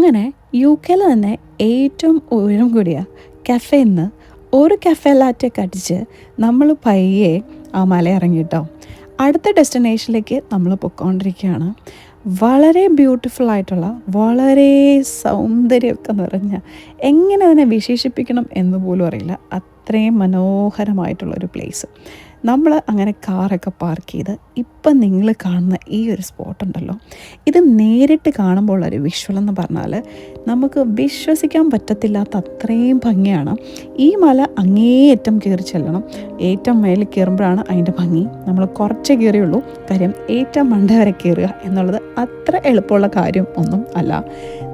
അങ്ങനെ യു കെയിൽ തന്നെ ഏറ്റവും ഉയരം കൂടിയ കഫേയിൽ ഒരു കഫേ ലാറ്റൊക്കെ അടിച്ച് നമ്മൾ പയ്യെ ആ മല ഇറങ്ങിയിട്ടോ അടുത്ത ഡെസ്റ്റിനേഷനിലേക്ക് നമ്മൾ പൊയ്ക്കൊണ്ടിരിക്കുകയാണ്. വളരെ ബ്യൂട്ടിഫുൾ ആയിട്ടുള്ള വളരെ സൗന്ദര്യമൊക്കെ നിറഞ്ഞ എങ്ങനെ അതിനെ വിശേഷിപ്പിക്കണം എന്ന് പോലും അറിയില്ല. അത്രയും മനോഹരമായിട്ടുള്ളൊരു പ്ലേസ് നമ്മൾ അങ്ങനെ കാറൊക്കെ പാർക്ക് ചെയ്ത് ഇപ്പം നിങ്ങൾ കാണുന്ന ഈ ഒരു സ്പോട്ട് ഉണ്ടല്ലോ. ഇത് നേരിട്ട് കാണുമ്പോൾ ഒരു വിഷ്വൽ എന്ന് പറഞ്ഞാൽ നമുക്ക് വിശ്വസിക്കാൻ പറ്റത്തില്ലാത്ത അത്രയും ഭംഗിയാണ്. ഈ മല അങ്ങേയറ്റം കയറി ചെല്ലണം. ഏറ്റവും മേലിൽ കയറുമ്പോഴാണ് അതിന്റെ ഭംഗി. നമ്മൾ കുറച്ചേ കയറിയുള്ളൂ. കാര്യം ഏറ്റവും മണ്ട വരെ കയറുക എന്നുള്ളത് അത്ര എളുപ്പമുള്ള കാര്യം ഒന്നും അല്ല.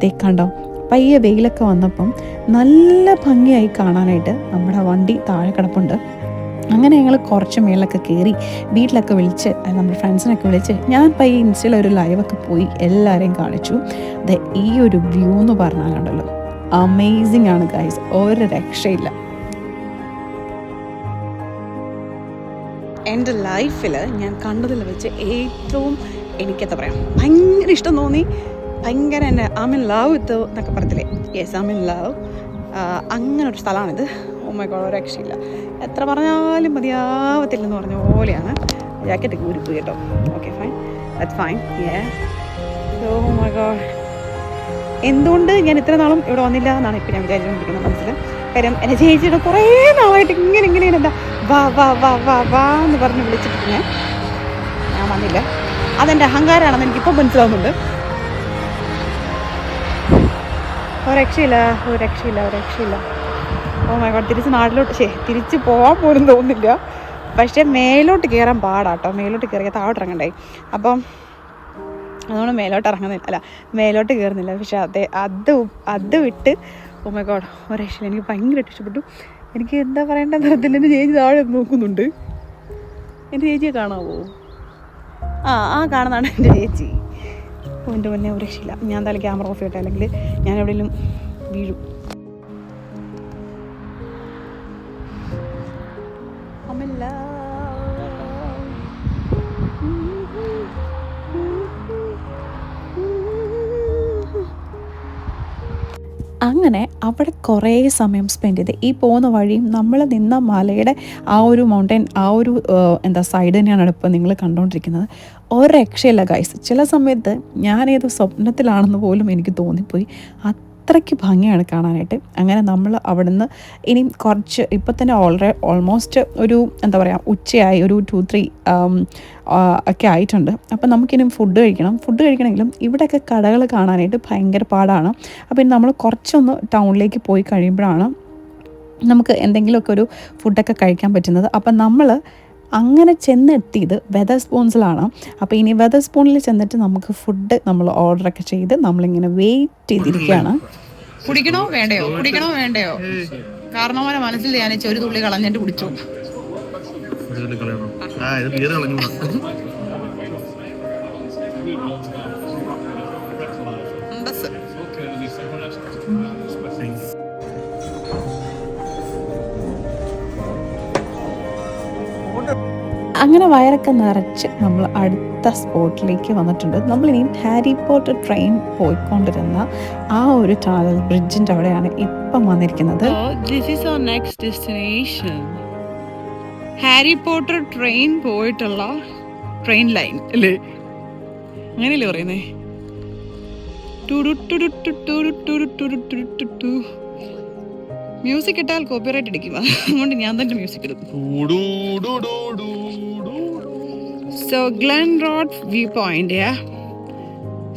തേക്കാണ്ടോ കണ്ടോ? പയ്യെ വെയിലൊക്കെ വന്നപ്പം നല്ല ഭംഗിയായി കാണാനായിട്ട് നമ്മുടെ വണ്ടി താഴെ കിടപ്പുണ്ട്. അങ്ങനെ ഞങ്ങൾ കുറച്ച് മേളിലൊക്കെ കയറി വീട്ടിലൊക്കെ വിളിച്ച് നമ്മുടെ ഫ്രണ്ട്സിനൊക്കെ വിളിച്ച് ഞാൻ പയ്യെ ഇൻസ്റ്റയിൽ ഒരു ലൈവൊക്കെ പോയി എല്ലാവരെയും കാണിച്ചു. അത് ഈ ഒരു വ്യൂ എന്ന് പറഞ്ഞാലുണ്ടല്ലോ അമേസിങ് ആണ് ഗൈസ് ഒരു രക്ഷയില്ല. എന്റെ ലൈഫിൽ ഞാൻ കണ്ടതിൽ വെച്ച് ഏറ്റവും എനിക്കെന്താ പറയാം. ഭയങ്കര ഇഷ്ടം തോന്നി. ഭയങ്കര എന്റെ ഐ ലവ് വിത്ത് എന്നൊക്കെ പറയത്തില്ലേ യെസ് ഐ മീൻ ലവ് അങ്ങനെ ഒരു സ്ഥലമാണിത്. ഗോഡ് ഒരു രക്ഷയില്ല എത്ര പറഞ്ഞാലും മതിയാവത്തില്ലെന്ന് പറഞ്ഞ പോലെയാണ്. ജാക്കറ്റ് കൂരിപ്പ് കേട്ടോ. Okay fine that's fine God എന്തുകൊണ്ട് ഞാൻ ഇത്ര നാളും ഇവിടെ വന്നില്ല എന്നാണ് ഇപ്പം ഞാൻ വിചാരിച്ചുകൊണ്ടിരിക്കുന്നത് മനസ്സിൽ കാര്യം എന്റെ ചേച്ചിയുടെ കുറേ നാളായിട്ട് ഇങ്ങനെ ഇങ്ങനെ എന്താ വാ വാ വാ വാ വാ എന്ന് പറഞ്ഞ് വിളിച്ചിട്ട് ഞാൻ ഞാൻ വന്നില്ല. അതെന്റെ അഹങ്കാരമാണെന്ന് എനിക്കിപ്പം മനസ്സിലാവുന്നുണ്ട്. ഒരു രക്ഷയില്ല ഒരു രക്ഷയില്ല ഒരു രക്ഷയില്ല ഓ മൈ ഗോഡ് തിരിച്ച് നാട്ടിലോട്ട് ശേ തിരിച്ച് പോകാൻ പോലും തോന്നുന്നില്ല. പക്ഷേ മേലോട്ട് കയറാൻ പാടാട്ടോ മേലോട്ട് കയറിയാൽ താഴോട്ട് ഇറങ്ങണ്ടായി അപ്പം അതുകൊണ്ട് മേലോട്ട് ഇറങ്ങുന്നില്ല. അല്ല മേലോട്ട് കയറുന്നില്ല പക്ഷെ അതെ അത് അത് വിട്ട് ഓ മൈ ഗോഡ് ഒരു രക്ഷയില്ല. എനിക്ക് ഭയങ്കരമായിട്ട് ഇഷ്ടപ്പെട്ടു എനിക്ക് എന്താ പറയേണ്ട നിറത്തിൽ എന്റെ ചേച്ചി താഴെ നോക്കുന്നുണ്ട്. എന്റെ ചേച്ചിയെ കാണാവോ? ആ ആ കാണുന്നതാണ് എന്റെ ചേച്ചി. എന്റെ മുന്നേ ഒരു രക്ഷയില്ല. ഞാൻ എന്തായാലും ക്യാമറ ഓഫ് ചെയ്യട്ടെ? അല്ലെങ്കിൽ ഞാൻ എവിടെയെങ്കിലും വീഴും. അങ്ങനെ അവിടെ കുറേ സമയം സ്പെൻഡ് ചെയ്ത്. ഈ പോകുന്ന വഴിയും നമ്മൾ നിന്ന മലയുടെ ആ ഒരു മൗണ്ടൻ ആ ഒരു എന്താ സൈഡ് തന്നെയാണ് ഇപ്പോൾ നിങ്ങൾ കണ്ടുകൊണ്ടിരിക്കുന്നത് ഒരു രക്ഷയില്ല ഗൈസ് ചില സമയത്ത് ഞാനേത് സ്വപ്നത്തിലാണെന്ന് പോലും എനിക്ക് തോന്നിപ്പോയി. അത്രയ്ക്ക് ഭംഗിയാണ് കാണാനായിട്ട്. അങ്ങനെ നമ്മൾ അവിടുന്ന് ഇനി കുറച്ച് ഇപ്പം തന്നെ ഓൾറെഡി ഓൾമോസ്റ്റ് ഒരു എന്താ പറയുക ഉച്ചയായി ഒരു ടു ത്രീ ഒക്കെ ആയിട്ടുണ്ട്. അപ്പം നമുക്കിനി ഫുഡ് കഴിക്കണം. ഫുഡ് കഴിക്കണമെങ്കിലും ഇവിടെയൊക്കെ കടകൾ കാണാനായിട്ട് ഭയങ്കര പാടാണ്. അപ്പം ഇനി നമ്മൾ കുറച്ചൊന്ന് ടൗണിലേക്ക് പോയി കഴിയുമ്പോഴാണ് നമുക്ക് എന്തെങ്കിലുമൊക്കെ ഒരു ഫുഡൊക്കെ കഴിക്കാൻ പറ്റുന്നത്. അപ്പം നമ്മൾ അങ്ങനെ ചെന്നെത്തിയത് വെതർ സ്പൂൺസിലാണ് അപ്പോൾ ഇനി വെതർ സ്പൂണിൽ ചെന്നിട്ട് നമുക്ക് ഫുഡ് നമ്മൾ ഓർഡറൊക്കെ ചെയ്ത് നമ്മളിങ്ങനെ വെയിറ്റ് ചെയ്തിരിക്കുകയാണ്. കുടിക്കണോ വേണ്ടയോ? കുടിക്കണോ വേണ്ടയോ? കാരണം അവനെ മനസ്സിൽ ധ്യാനിച്ച ഒരു തുള്ളി കളഞ്ഞിട്ട് കുടിച്ചു. ആ ഇത് ബിയർ കളഞ്ഞു അങ്ങനെ വയറൊക്കെ നിറച്ച് നമ്മൾ അടുത്ത സ്പോട്ടിലേക്ക് വന്നിട്ടുണ്ട് നമ്മളിനി ഹാരി പോട്ടർ ട്രെയിൻ പോയിക്കൊണ്ടിരുന്ന ആ ഒരു ടാലൽ ബ്രിഡ്ജിന്റെ അവിടെയാണ് ഇപ്പം വന്നിരിക്കുന്നത് ഹാരി പോട്ടർ ട്രെയിൻ പോയിട്ടുള്ള ട്രെയിൻ ലൈൻ അല്ലേ അങ്ങനെയല്ലേ പറയുന്നേ മ്യൂസിക് ഇട്ടാൽ കോപ്പിറൈറ്റ് അടിക്കുക അതുകൊണ്ട് ഞാൻ തന്നെ മ്യൂസിക് എടുക്കും so Glen Road view point yeah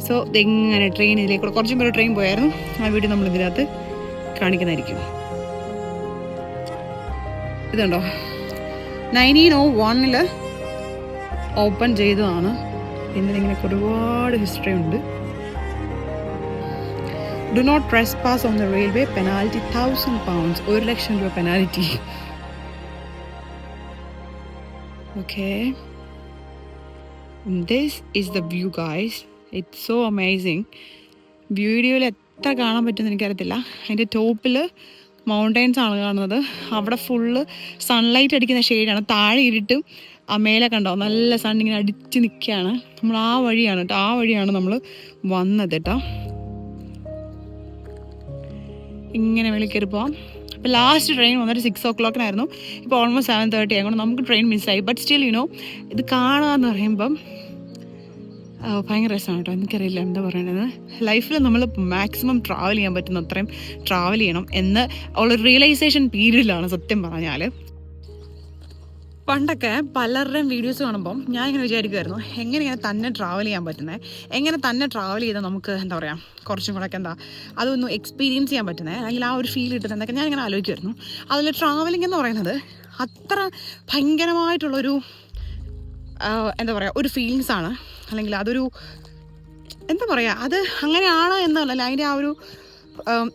so ഇതെങ്ങനെ ട്രെയിൻ ഇതിലേക്ക് കൂടെ കുറച്ചും പേര് ട്രെയിൻ പോയായിരുന്നു. ആ വീഡിയോ നമ്മൾ ഇതിനകത്ത് കാണിക്കുന്നതായിരിക്കും. ഇതുണ്ടോ? നയന്റീൻ ഓ വണ്ണിൽ ഓപ്പൺ ചെയ്തതാണ്. പിന്നെ ഇങ്ങനെയൊക്കെ ഒരുപാട് ഹിസ്റ്ററി ഉണ്ട്. Do not trespass on the railway penalty thousand pounds ഒരു ലക്ഷം രൂപ penalty okay this is the view guys it's so amazing വീഡിയോയിൽ എത്ര കാണാൻ പറ്റുമെന്ന് എനിക്കറിയത്തില്ല. അതിന്റെ ടോപ്പിൽ മൗണ്ടൈൻസ് ആണ് കാണുന്നത്. അവിടെ ഫുള്ള് സൺലൈറ്റ് അടിക്കുന്ന ഷെയ്ഡാണ് താഴെ ഇരുട്ട് മേലെ കണ്ടോ? നല്ല സൺ ഇങ്ങനെ അടിച്ച് നിൽക്കുകയാണ് നമ്മൾ ആ വഴിയാണ് കേട്ടോ ആ വഴിയാണ് നമ്മൾ വന്നത് കേട്ടോ ഇങ്ങനെ പോവാം. അപ്പോൾ ലാസ്റ്റ് ട്രെയിൻ വന്നിട്ട് സിക്സ് ഓ ക്ലോക്കിനായിരുന്നു ഇപ്പോൾ ഓൾമോസ്റ്റ് സെവൻ തേർട്ടി ആയതുകൊണ്ട് നമുക്ക് ട്രെയിൻ മിസ്സായി ബട്ട് സ്റ്റിൽ യുനോ ഇത് കാണുക എന്ന് പറയുമ്പം ഭയങ്കര രസമാണ് കേട്ടോ. എനിക്കറിയില്ല എന്താ പറയണത്. ലൈഫിൽ നമ്മൾ മാക്സിമം ട്രാവൽ ചെയ്യാൻ പറ്റുന്ന അത്രയും ട്രാവൽ ചെയ്യണം എന്ന് ഉള്ള റിയലൈസേഷൻ പീരീഡിലാണ് സത്യം പറഞ്ഞാൽ പണ്ടൊക്കെ പലരുടെയും വീഡിയോസ് കാണുമ്പം ഞാൻ ഇങ്ങനെ വിചാരിക്കുമായിരുന്നു എങ്ങനെ ഇങ്ങനെ തന്നെ ട്രാവൽ ചെയ്യാൻ പറ്റുന്നത് എങ്ങനെ തന്നെ ട്രാവൽ ചെയ്താൽ നമുക്ക് എന്താ പറയുക കുറച്ചും കൂടെ എന്താ അതൊന്ന് എക്സ്പീരിയൻസ് ചെയ്യാൻ പറ്റുന്നത് അല്ലെങ്കിൽ ആ ഒരു ഫീൽ കിട്ടുന്നത് എന്നൊക്കെ ഞാൻ ഇങ്ങനെ ആലോചിക്കുമായിരുന്നു അതിൽ ട്രാവലിംഗ് എന്ന് പറയുന്നത് അത്ര ഭയങ്കരമായിട്ടുള്ളൊരു എന്താ പറയുക ഒരു ഫീലിങ്സ് ആണ്. അല്ലെങ്കിൽ അതൊരു എന്താ പറയുക അത് അങ്ങനെയാണ് എന്നല്ല അതിന്റെ ആ ഒരു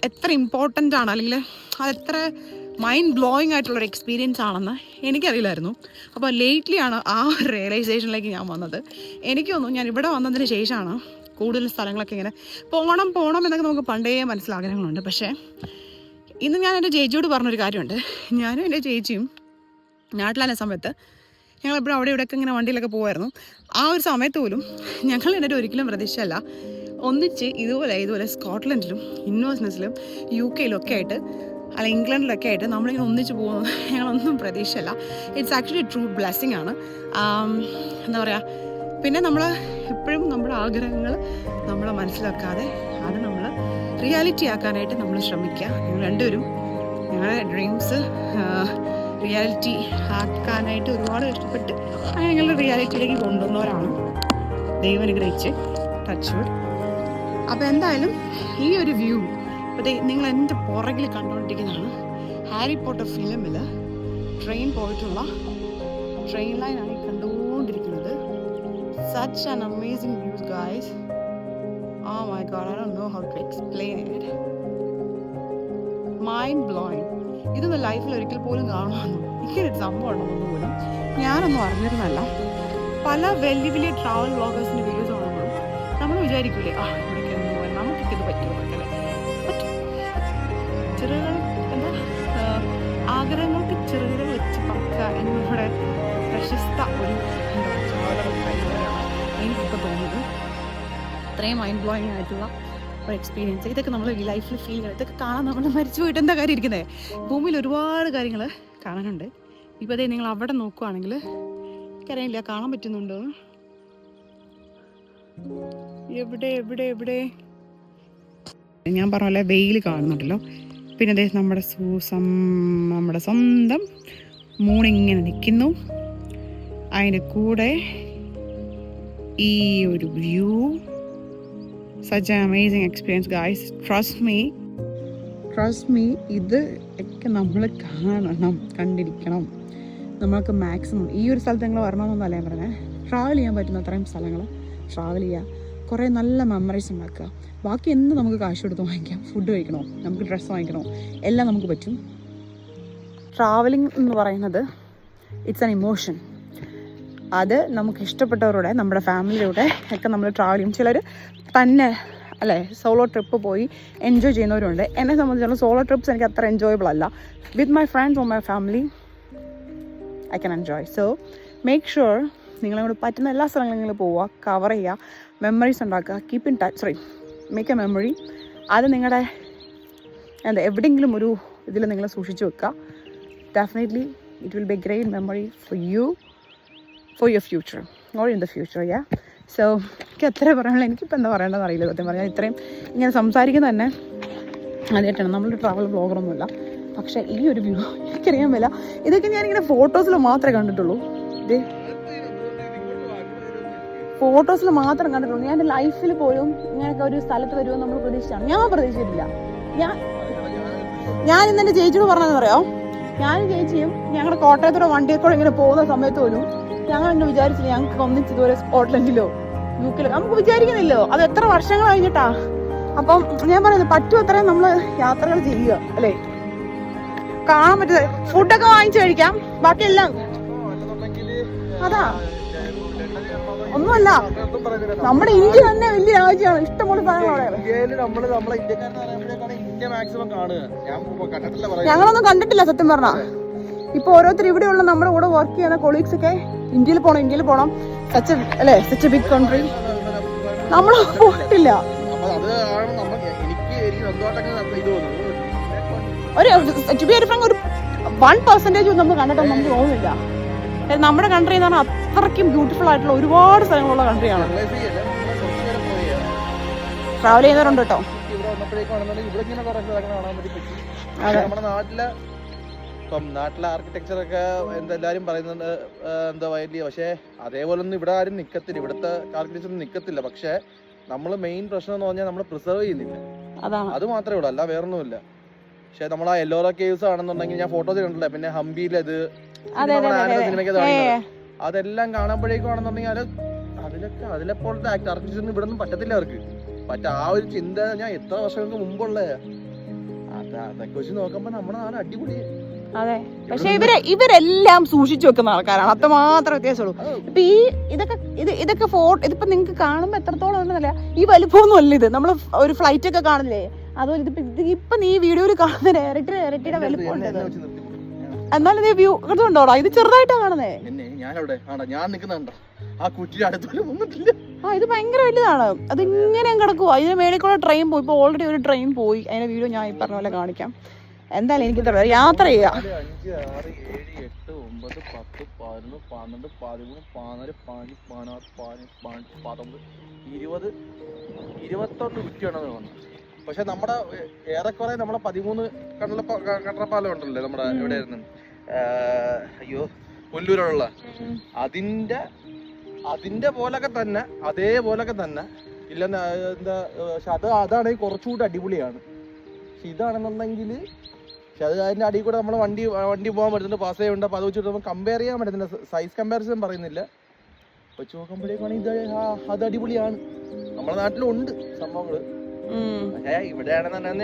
എത്ര ഇമ്പോർട്ടന്റ് ആണ് അല്ലെങ്കിൽ അത് എത്ര മൈൻഡ് ബ്ലോയിങ് ആയിട്ടുള്ളൊരു എക്സ്പീരിയൻസ് ആണെന്ന് എനിക്കറിയില്ലായിരുന്നു. അപ്പോൾ ലേറ്റ്ലി ആണ് ആ റിയലൈസേഷനിലേക്ക് ഞാൻ വന്നത്. എനിക്ക് തോന്നുന്നു ഞാൻ ഇവിടെ വന്നതിന് ശേഷമാണ് കൂടുതൽ സ്ഥലങ്ങളൊക്കെ ഇങ്ങനെ പോകണം പോകണം എന്നൊക്കെ നമുക്ക് പണ്ടേ മനസ്സിലാഗ്രഹങ്ങളുണ്ട്. പക്ഷേ ഇന്ന് ഞാൻ എന്റെ ചേച്ചിയോട് പറഞ്ഞൊരു കാര്യമുണ്ട്. ഞാനും എന്റെ ചേച്ചിയും നാട്ടിലായ സമയത്ത് ഞങ്ങൾ എപ്പോഴും അവിടെ ഇവിടെയൊക്കെ ഇങ്ങനെ വണ്ടിയിലൊക്കെ പോകുമായിരുന്നു ആ ഒരു സമയത്ത് പോലും ഞങ്ങൾ ഒരു ഒരിക്കലും പ്രതീക്ഷയല്ല ഒന്നിച്ച് ഇതുപോലെ ഇതുപോലെ സ്കോട്ട്ലൻഡിലും ഇന്നോസിനസിലും യു കെയിലും ഒക്കെ ആയിട്ട് അല്ല ഇംഗ്ലണ്ടിലൊക്കെ ആയിട്ട് നമ്മളിങ്ങനെ ഒന്നിച്ച് പോകുന്നത് ഞങ്ങളൊന്നും പ്രതീക്ഷയല്ല. ഇറ്റ്സ് ആക്ച്വലി ട്രൂ ബ്ലെസ്സിങ് ആണ്. എന്താ പറയുക പിന്നെ നമ്മൾ എപ്പോഴും നമ്മുടെ ആഗ്രഹങ്ങൾ നമ്മൾ മനസ്സിലാക്കാതെ അത് നമ്മൾ റിയാലിറ്റി ആക്കാനായിട്ട് നമ്മൾ ശ്രമിക്കുക. ഞങ്ങൾ രണ്ടുപേരും ഞങ്ങളുടെ ഡ്രീംസ് റിയാലിറ്റി ആക്കാനായിട്ട് ഒരുപാട് കഷ്ടപ്പെട്ട് അങ്ങനെ ഞങ്ങൾ റിയാലിറ്റിയിലേക്ക് കൊണ്ടുവന്നവരാണ്. ദൈവം അനുഗ്രഹിച്ച് ടച്ച് അപ്പോൾ എന്തായാലും ഈ ഒരു വ്യൂ അപ്പോൾ നിങ്ങൾ എന്റെ പുറകിൽ കണ്ടുകൊണ്ടിരിക്കുന്നതാണ് ഹാരി പോട്ടർ ഫിലിമിൽ ട്രെയിൻ പോയിട്ടുള്ള ട്രെയിൻ ലൈനാണ് ഈ കണ്ടുകൊണ്ടിരിക്കുന്നത്. Such an amazing views guys ah my god I don't know how to explain it mind blowing ഇതൊന്നും ലൈഫിൽ ഒരിക്കൽ പോലും കാണുമെന്നു ഇങ്ങനെ ഒരു സംഭവം ഉണ്ടെന്നൊന്നും പോലും ഞാനൊന്നും അറിഞ്ഞിരുന്നല്ല പല വലിയ വലിയ ട്രാവൽ വ്ളോഗേഴ്സിന്റെ വീഡിയോസ് കാണുമ്പോഴും നമ്മൾ വിചാരിക്കൂലേ ആ വെച്ച് പറക്കുക എന്നിവിടെ പ്രശസ്ത ഒരു എന്താ തോന്നുന്നത്. അത്രയും മൈൻഡ് ബ്ലോയിങ് ആയിട്ടുള്ള ഒരു എക്സ്പീരിയൻസ് ഇതൊക്കെ നമ്മൾ ലൈഫിൽ ഫീൽ ചെയ്യുന്നത് ഇതൊക്കെ കാണാൻ നമ്മൾ മരിച്ചു പോയിട്ട് എന്താ കാര്യം ഇരിക്കുന്നത് ഭൂമിയിൽ ഒരുപാട് കാര്യങ്ങൾ കാണാനുണ്ട്. ഇപ്പോൾ അതേ നിങ്ങൾ അവിടെ നോക്കുവാണെങ്കിൽ എനിക്കറിയില്ല കാണാൻ പറ്റുന്നുണ്ടോ? എവിടെ എവിടെ എവിടെ? ഞാൻ പറഞ്ഞ പോലെ വെയിൽ കാണുന്നുണ്ടല്ലോ. പിന്നെ അതേ നമ്മുടെ സൂസം നമ്മുടെ സ്വന്തം മൂണിങ്ങനെ നിൽക്കുന്നു. അതിന്റെ കൂടെ ഈ ഒരു view. Such a amazing experience guys trust me trust me ഇത് ഒക്കെ നമ്മൾ കാണണം കണ്ടിരിക്കണം. നമ്മൾക്ക് മാക്സിമം ഈ ഒരു സ്ഥലത്ത് നിങ്ങൾ വരണമെന്നല്ല ഞാൻ പറഞ്ഞത് ട്രാവൽ ചെയ്യാൻ പറ്റുന്ന അത്രയും സ്ഥലങ്ങൾ ട്രാവൽ ചെയ്യുക കുറേ നല്ല മെമ്മറീസ് ഉണ്ടാക്കുക. ബാക്കി എന്ത് നമുക്ക് കാശ് കൊടുത്ത് വാങ്ങിക്കാം? ഫുഡ് കഴിക്കണോ? നമുക്ക് ഡ്രസ്സ് വാങ്ങിക്കണോ? എല്ലാം നമുക്ക് പറ്റും. ട്രാവലിംഗ് എന്ന് പറയുന്നത് ഇറ്റ്സ് ആൻ ഇമോഷൻ അത് നമുക്ക് ഇഷ്ടപ്പെട്ടവരുടെ നമ്മുടെ ഫാമിലിയുടെ ഒക്കെ നമ്മൾ ട്രാവൽ ചെയ്യും. ചിലർ തന്നെ അല്ലേ സോളോ ട്രിപ്പ് പോയി എൻജോയ് ചെയ്യുന്നവരുണ്ട്. എന്നെ സംബന്ധിച്ചിടത്തോളം സോളോ ട്രിപ്സ് എനിക്ക് അത്ര എൻജോയബിൾ അല്ല. With my friends or my family I can enjoy so make sure നിങ്ങളെ കൊണ്ട് പറ്റുന്ന എല്ലാ സ്ഥലങ്ങളും നിങ്ങൾ പോവുക കവർ ചെയ്യുക മെമ്മറീസ് ഉണ്ടാക്കുക keep in touch sorry make a memory അത് നിങ്ങളുടെ എന്താ എവിടെയെങ്കിലും ഒരു ഇതിൽ നിങ്ങൾ സൂക്ഷിച്ചു വെക്കുക. Definitely it will be great memory for you for your future or in the future yeah so എനിക്ക് എത്ര പറയാനുള്ള എനിക്കിപ്പോൾ എന്താ പറയേണ്ടതെന്ന് അറിയില്ല സത്യം പറഞ്ഞാൽ ഇത്രയും ഇങ്ങനെ സംസാരിക്കുന്നത് തന്നെ ആദ്യമായിട്ടാണ്. നമ്മളൊരു ട്രാവൽ ബ്ലോഗറൊന്നുമില്ല പക്ഷേ ഈ ഒരു വ്യൂ എനിക്കറിയാൻ വില ഇതൊക്കെ ഞാനിങ്ങനെ ഫോട്ടോസിൽ മാത്രമേ കണ്ടിട്ടുള്ളൂ. ഇത് ഫോട്ടോസിൽ മാത്രം കണ്ടിട്ടുള്ളൂ. ഞാൻ എന്റെ ലൈഫിൽ പോലും ഇങ്ങനെയൊക്കെ ഒരു സ്ഥലത്ത് വരുമെന്ന് നമ്മൾ പ്രതീക്ഷിച്ചാണ്. ഞാൻ പ്രതീക്ഷിച്ചിട്ടില്ല. ഞാൻ ഞാൻ ഇന്ന് എന്റെ ചേച്ചിയോട് പറഞ്ഞതെന്ന് പറയാം ഞാനും ചേച്ചിയും ഞങ്ങളുടെ കോട്ടയത്തൂടെ കൂടെ ഇങ്ങനെ പോകുന്ന സമയത്ത് പോലും ഞങ്ങൾ എന്നെ വിചാരിച്ചില്ല ഞങ്ങൾക്ക് ഒന്നിച്ച് ഇതുപോലെ സ്കോട്ട്ലൻഡിലോ യു കെയിലോ നമുക്ക് വിചാരിക്കുന്നില്ലോ അത് എത്ര വർഷങ്ങൾ കഴിഞ്ഞിട്ടാ? അപ്പം ഞാൻ പറയുന്നത് പറ്റും അത്രയും നമ്മൾ യാത്രകൾ ചെയ്യുക അല്ലേ? കാണാൻ പറ്റുന്നത്. ഫുഡൊക്കെ വാങ്ങിച്ചു കഴിക്കാം. ബാക്കിയെല്ലാം അതാ. ഒന്നുമല്ല. നമ്മുടെ ഇന്ത്യ തന്നെ വലിയ രാജ്യമാണ്. ഇഷ്ടംപോലെ ഞങ്ങളൊന്നും കണ്ടിട്ടില്ല സത്യം പറഞ്ഞ. ഇപ്പൊ ഓരോരുത്തർ ഇവിടെയുള്ള നമ്മുടെ കൂടെ വർക്ക് ചെയ്യുന്ന കൊളീഗ്സ് ഒക്കെ ഇന്ത്യയിൽ പോണം ഇന്ത്യയിൽ പോണം. സച്ച് അല്ലേ? സച്ച് ബിഗ് കൺട്രി നമ്മൾ പോയിട്ടില്ല. ഒരു ടു ബി ഒരു വൺ പെർസെന്റേജ് നമ്മൾ കണ്ടിട്ടൊന്നും നമുക്ക് തോന്നുന്നില്ല. നമ്മുടെ കൺട്രി എന്ന് പറഞ്ഞാൽ അത്രയ്ക്കും ബ്യൂട്ടിഫുൾ ആയിട്ടുള്ള ഒരുപാട് സ്ഥലങ്ങളുള്ള കൺട്രിയാണ് ട്രാവൽ ചെയ്യുന്നവരുണ്ട് കേട്ടോ. നമ്മുടെ നാട്ടിലെ ഇപ്പം നാട്ടിലെ ആർക്കിടെക്ചർ ഒക്കെ എന്തെല്ലാരും പറയുന്നുണ്ട് എന്താ വലിയ പക്ഷേ അതേപോലെ ഒന്നും ഇവിടെ ആരും നിക്കത്തില്ല. ഇവിടുത്തെ ആർക്കിടെക്ചർ ഒന്നും നിക്കത്തില്ല. പക്ഷേ നമ്മൾ മെയിൻ പ്രശ്നം എന്ന് പറഞ്ഞാൽ നമ്മൾ പ്രിസർവ് ചെയ്യുന്നില്ല. അത് മാത്രമേ ഉള്ളൂ. അല്ല വേറൊന്നുമില്ല. പക്ഷെ നമ്മൾ ആ എല്ലോറ കേവ്സ് ആണെന്നുണ്ടെങ്കിൽ ഞാൻ ഫോട്ടോസ് കണ്ടില്ല പിന്നെ ഹംപിയിലത് അതെല്ലാം കാണുമ്പോഴേക്കും ആണെന്നുണ്ടെങ്കിൽ അത് അതിലൊക്കെ അതിലെ പോലത്തെ ആർട്ടിസ്റ്റ് ഒന്നും ഇവിടെ ഒന്നും പറ്റത്തില്ല അവർക്ക്. പറ്റ ആ ഒരു ചിന്ത ഞാൻ എത്ര വർഷങ്ങൾക്ക് മുമ്പുള്ള അത് അതൊക്കെ വെച്ച് നോക്കുമ്പോ നമ്മുടെ നാട് അടിപൊളി അതെ. പക്ഷെ ഇവർ ഇവരെല്ലാം സൂക്ഷിച്ചു വെക്കുന്ന ആൾക്കാരാണ്. അത് മാത്രം വ്യത്യാസമുള്ളൂ. ഇപ്പൊ ഈ ഇതൊക്കെ ഇത് ഇതൊക്കെ ഫോട്ടോ ഇതിപ്പോ നിങ്ങൾക്ക് കാണുമ്പോ എത്രത്തോളം ഉണ്ടെന്നല്ല ഈ വലുപ്പമൊന്നും അല്ല ഇത്. നമ്മൾ ഒരു ഫ്ലൈറ്റ് ഒക്കെ കാണില്ലേ അതുപോലെ ഇതിപ്പോ ഇത് ഇപ്പൊ നീ വീഡിയോയിൽ കാണുന്ന ഡയറക്ടർ ഇരട്ടിയുടെ വലുപ്പം ഉണ്ട്. എന്നാലും നീ വ്യൂ ഇതുണ്ടോടാ ഇത് ചെറുതായിട്ടാ കാണുന്നേ. ഞാനവിടെ. ഞാൻ നിൽക്കുന്നുണ്ടോ ആ കുറ്റിയുടെ അടുത്തോട്ട് വന്നിട്ടില്ല. ആ ഇത് ഭയങ്കര വലുതാണ്. അത് ഇങ്ങനെ കിടക്കുവാ. അതിന് മേളിൽ കൂടെ ട്രെയിൻ പോയി. ഇപ്പൊ ഓൾറെഡി ഒരു ട്രെയിൻ പോയി. അതിന്റെ വീഡിയോ ഞാൻ ഈ പറഞ്ഞ പോലെ കാണിക്കാം. എന്തായാലും എനിക്ക് ഇത്ര യാത്ര ചെയ്യാം. നാല് അഞ്ച് ആറ് ഏഴ് എട്ട് ഒമ്പത് പത്ത് പതിനൊന്ന് പന്ത്രണ്ട് പതിമൂന്ന് പതിനാല് പതിനഞ്ച് പതിനാറ് പതിനഞ്ച് പതിനെട്ട് പത്തൊമ്പത് ഇരുപത് ഇരുപത്തൊന്ന് കുറ്റിയാണെന്ന് തോന്നുന്നു. പക്ഷെ നമ്മുടെ ഏറെക്കുറെ നമ്മളെ പതിമൂന്ന് കടല കണ്ടപ്പാലം ഉണ്ടല്ലോ നമ്മുടെ എവിടെയായിരുന്നു? അയ്യോ പുല്ലൂരുള്ള അതിന്റെ അതിന്റെ പോലൊക്കെ തന്നെ അതേപോലൊക്കെ തന്നെ. ഇല്ലെന്ന് എന്താ പക്ഷെ അത് അതാണെങ്കിൽ കുറച്ചുകൂടി അടിപൊളിയാണ്. പക്ഷെ ഇതാണെന്നുണ്ടെങ്കിൽ പക്ഷെ അത് അതിന്റെ അടിയിൽ കൂടെ നമ്മൾ വണ്ടി വണ്ടി പോകാൻ പറ്റുന്നുണ്ട് പാസ് ചെയ്യുന്നുണ്ട് അപ്പോൾ അത് വെച്ചിട്ട് നമുക്ക് കമ്പയർ ചെയ്യാൻ പറ്റുന്നില്ല സൈസ് കമ്പാരിസൺ പറയുന്നില്ല. വെച്ച് നോക്കുമ്പോഴേക്കാണെങ്കിൽ ഇത് അത് അടിപൊളിയാണ്. നമ്മുടെ നാട്ടിലുണ്ട് സംഭവങ്ങൾ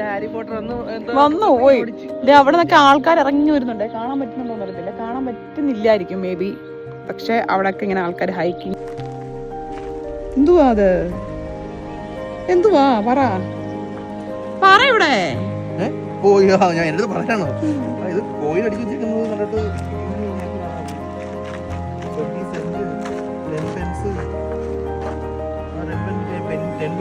ഹാരി പോട്ടർ ഒന്ന് വന്നു, പോയി. അവിടെ നിന്നൊക്കെ ആൾക്കാർ ഇറങ്ങി വരുന്നുണ്ട്. കാണാൻ പറ്റുന്നുണ്ടോ അറിയത്തില്ല. കാണാൻ പറ്റുന്നില്ലായിരിക്കും മേ ബി പക്ഷെ അവിടെയൊക്കെ ഇങ്ങനെ ആൾക്കാർ ഹൈക്കിങ് എന്തുവാ അത്? എന്തുവാ? പറ. പറ ഇവിടെ. പോയി. ആ, ഞാൻ എന്റെ പറയാണോ ഇത് കോഴി അടിച്ചു വെച്ചിരിക്കുന്നത് കണ്ടിട്ട്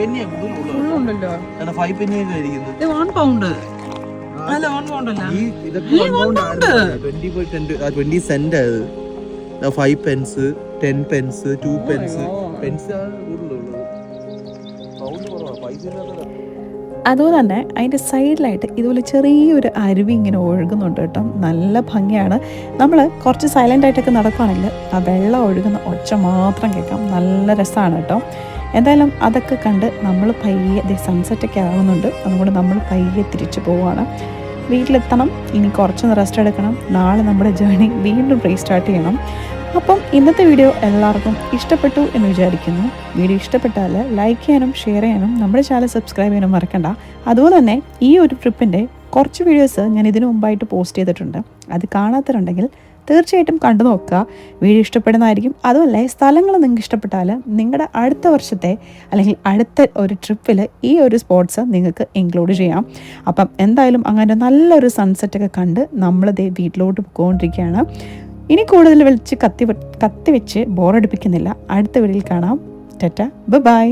ഉണ്ടല്ലോ ഫൈവ് പെന്നിയൊക്കെ ആയിരിക്കുന്നത് വൺ പൗണ്ട് അല്ല വൺ പൗണ്ട് അല്ല. ഈ ഇതൊക്കെ ട്വന്റി ട്വന്റി സെന്റ് അത് five pence ten pence two pence pence കൂടുതലുള്ളത് പൗണ്ട് കുറവാണ് പൈസ ഇല്ലാത്തതാ അതുപോലെ തന്നെ അതിന്റെ സൈഡിലായിട്ട് ഇതുപോലെ ചെറിയൊരു അരുവി ഇങ്ങനെ ഒഴുകുന്നുണ്ട് കേട്ടോ. നല്ല ഭംഗിയാണ്. നമ്മൾ കുറച്ച് സൈലന്റ് ആയിട്ടൊക്കെ നടക്കുകയാണെങ്കിൽ ആ വെള്ളം ഒഴുകുന്ന ഒച്ച മാത്രം കേൾക്കാം. നല്ല രസമാണ് കേട്ടോ. എന്തായാലും അതൊക്കെ കണ്ട് നമ്മൾ പയ്യെ സൺസെറ്റൊക്കെ ആകുന്നുണ്ട് അതുകൊണ്ട് നമ്മൾ പയ്യെ തിരിച്ചു പോവുകയാണ്. വീട്ടിലെത്തണം. ഇനി കുറച്ചൊന്ന് റെസ്റ്റ് എടുക്കണം. നാളെ നമ്മുടെ ജേണി വീണ്ടും റീസ്റ്റാർട്ട് ചെയ്യണം. അപ്പം ഇന്നത്തെ വീഡിയോ എല്ലാവർക്കും ഇഷ്ടപ്പെട്ടു എന്ന് വിചാരിക്കുന്നു. വീഡിയോ ഇഷ്ടപ്പെട്ടാൽ ലൈക്ക് ചെയ്യാനും ഷെയർ ചെയ്യാനും നമ്മുടെ ചാനൽ സബ്സ്ക്രൈബ് ചെയ്യാനും മറക്കണ്ട. അതുപോലെ തന്നെ ഈ ഒരു ട്രിപ്പിന്റെ കുറച്ച് വീഡിയോസ് ഞാൻ ഇതിനു മുമ്പായിട്ട് പോസ്റ്റ് ചെയ്തിട്ടുണ്ട്. അത് കാണാത്തവരുണ്ടെങ്കിൽ തീർച്ചയായിട്ടും കണ്ടു നോക്കുക. വീഡിയോ ഇഷ്ടപ്പെടുന്നതായിരിക്കും. അതുമല്ല സ്ഥലങ്ങൾ നിങ്ങൾക്ക് ഇഷ്ടപ്പെട്ടാൽ നിങ്ങളുടെ അടുത്ത വർഷത്തെ അല്ലെങ്കിൽ അടുത്ത ഒരു ട്രിപ്പിൽ ഈ ഒരു സ്പോട്ട്സ് നിങ്ങൾക്ക് ഇൻക്ലൂഡ് ചെയ്യാം. അപ്പം എന്തായാലും അങ്ങനെ നല്ലൊരു സൺസെറ്റൊക്കെ കണ്ട് നമ്മളത് വീട്ടിലോട്ട് പോയിക്കൊണ്ടിരിക്കുകയാണ്. ഇനി കൂടുതൽ വിളിച്ച് കത്തി കത്തി വെച്ച് ബോറടിപ്പിക്കുന്നില്ല അടുത്ത വീഡിയോയിൽ കാണാം. ടെറ്റ. ബൈ